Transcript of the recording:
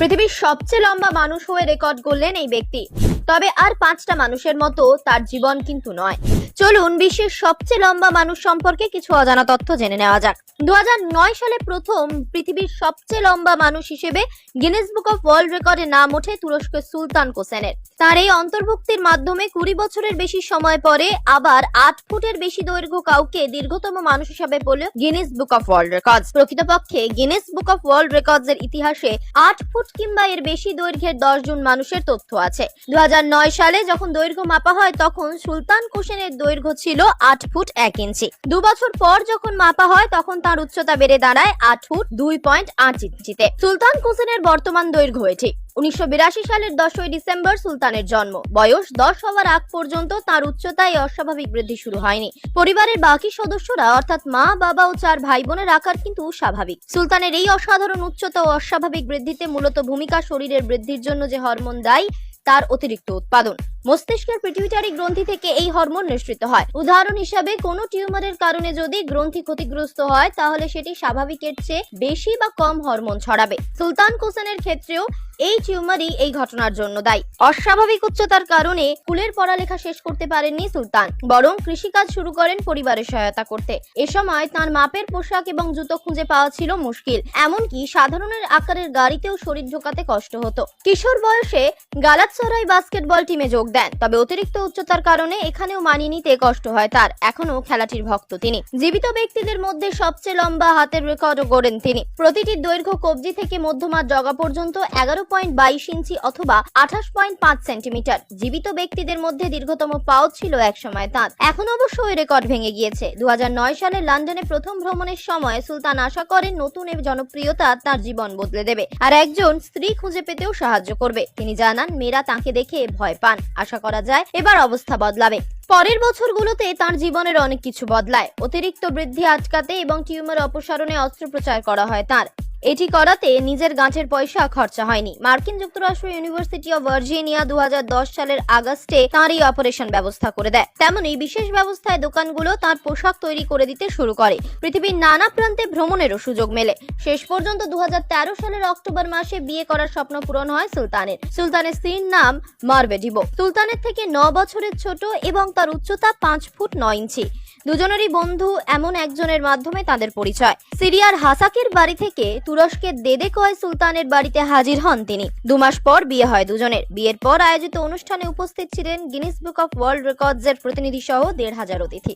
পৃথিবীর সবচেয়ে লম্বা মানুষ হয়ে রেকর্ড করলেন এই ব্যক্তি। তবে আর পাঁচটা মানুষের মতো তার জীবন কিন্তু নয়। চলুন বিশ্বের সবচেয়ে লম্বা মানুষ সম্পর্কে কিছু অজানা তথ্য জেনে নেওয়া যাক। দু হাজার নয় সালে প্রথম পৃথিবীর সবচেয়ে লম্বা মানুষ হিসেবে গিনেস বুক অফ ওয়ার্ল্ড রেকর্ডে নাম ওঠে তুরস্কের সুলতান কোসেনের। তার এই অন্তর্ভুক্তির মাধ্যমে কুড়ি বছরের বেশি সময় পরে আবার আট ফুটের বেশি দৈর্ঘ্য কাউকে দীর্ঘতম মানুষ হিসাবে বলল Guinness book of world record প্রকৃতপক্ষে Guinness book of world records এর ইতিহাসে আট ফুট কিংবা এর বেশি দৈর্ঘ্যের দশ জন মানুষের তথ্য আছে। দু হাজার নয় সালে যখন দৈর্ঘ্য মাপা হয় তখন সুলতান কোসেনের দৈর্ঘ্য ছিল আট ফুট এক ইঞ্চি। দু বছর পর যখন মাপা হয়, তখন তার উচ্চতা বেড়ে দাঁড়ায় আট ফুট দুই পয়েন্ট আট ইঞ্চিতে। সুলতান কোসেনের বর্তমান দৈর্ঘ্য এটি। উনিশশো সালের দশই ডিসেম্বর সুলতানের জন্ম। বয়স দশ হওয়ার আগ পর্যন্ত তার উচ্চতায় অস্বাভাবিক বৃদ্ধি শুরু হয়নি। পরিবারের বাকি সদস্যরা, অর্থাৎ মা, বাবা ও চার ভাই বোনের আকার কিন্তু স্বাভাবিক। সুলতানের এই অসাধারণ উচ্চতা ও অস্বাভাবিক বৃদ্ধিতে মূলত ভূমিকা শরীরের বৃদ্ধির জন্য যে হরমোন দায়ী, তার অতিরিক্ত উৎপাদন। মস্তিষ্কের পিটুইটারি গ্রন্থি থেকে এই হরমোন নিঃসৃত হয়। উদাহরণ হিসাবে, কোনো টিউমারের কারণে যদি গ্রন্থি ক্ষতিগ্রস্ত হয়, তাহলে সেটি স্বাভাবিকের চেয়ে বেশি বা কম হরমোন ছড়াবে। সুলতান কোসেনের ক্ষেত্রেও এই টিউমারই এই ঘটনার জন্য দায়ী। অস্বাভাবিক উচ্চতার কারণে স্কুলের পড়ালেখা শেষ করতে পারেননি সুলতান, বরং কৃষিকাজ শুরু করেন পরিবারের সহায়তা করতে। এ সময় তার মাপের পোশাক এবং জুতো খুঁজে পাওয়া ছিল মুশকিল, এমনকি সাধারণের আকারের গাড়িতেও শরীর ঢোকাতে কষ্ট হতো। কিশোর বয়সে গালাতসরাই বাস্কেটবল টিমে যোগ দেন। তবে অতিরিক্ত উচ্চতার কারণে এখানেও মানিয়ে নিতে কষ্ট হয় তার। এখনও খেলাটির ভক্ত তিনি। জীবিত ব্যক্তিদের মধ্যে সবচেয়ে লম্বা হাতের রেকর্ডও গড়েন তিনি। প্রতিটি দৈর্ঘ্য কবজি থেকে মধ্যমার জগা পর্যন্ত এগারো পয়েন্ট বাইশ ইঞ্চি অথবা আঠাশ পয়েন্ট পাঁচ সেন্টিমিটার। জীবিত ব্যক্তিদের মধ্যে দীর্ঘতম পাও ছিল এক সময় তাঁত এখন অবশ্য ওই রেকর্ড ভেঙে গিয়েছে। দু হাজার নয় সালে লন্ডনে প্রথম ভ্রমণের সময় সুলতান আশা করেন নতুন এই জনপ্রিয়তা তার জীবন বদলে দেবে। আর একজন স্ত্রী খুঁজে পেতেও সাহায্য করবে। তিনি জানান, মেয়েরা তাকে দেখে ভয় পান। আশা করা যায় এবার অবস্থা বদলাবে। পরের বছরগুলোতে তার জীবনের অনেক কিছু বদলায়। অতিরিক্ত বৃদ্ধি আটকাতে এবং টিউমার অপসারণে অস্ত্রোপচার করা হয় তার। এটি করাতে নিজের গাঁটের পয়সা খরচা হয়নি। মার্কিন যুক্তরাষ্ট্র ইউনিভার্সিটি অব ভার্জিনিয়া দু হাজার দশ সালের আগস্টে তাঁর এই অপারেশন ব্যবস্থা করে দেয়। তেমনই বিশেষ ব্যবস্থায় দোকানগুলো তার পোশাক তৈরি করে দিতে শুরু করে। পৃথিবীর নানা প্রান্তে ভ্রমণেরও সুযোগ মেলে। শেষ পর্যন্ত দুহাজার তেরো সালের অক্টোবর মাসে বিয়ে করার স্বপ্ন পূরণ হয় সুলতানের। সুলতানের স্ত্রীর নাম মারবেডিবো সুলতানের থেকে ন বছরের ছোট এবং তার উচ্চতা পাঁচ ফুট নয় ইঞ্চি। দুজনেরই বন্ধু এমন একজনের মাধ্যমে তাদের পরিচয়। সিরিয়ার হাসাকের বাড়ি থেকে তুরস্কের দেদেকয় সুলতানের বাড়িতে হাজির হন তিনি। দু মাস পর বিয়ে হয় দুজনের। বিয়ের পর আয়োজিত অনুষ্ঠানে উপস্থিত ছিলেন Guinness book of world records এর প্রতিনিধি সহ দেড় হাজার অতিথি।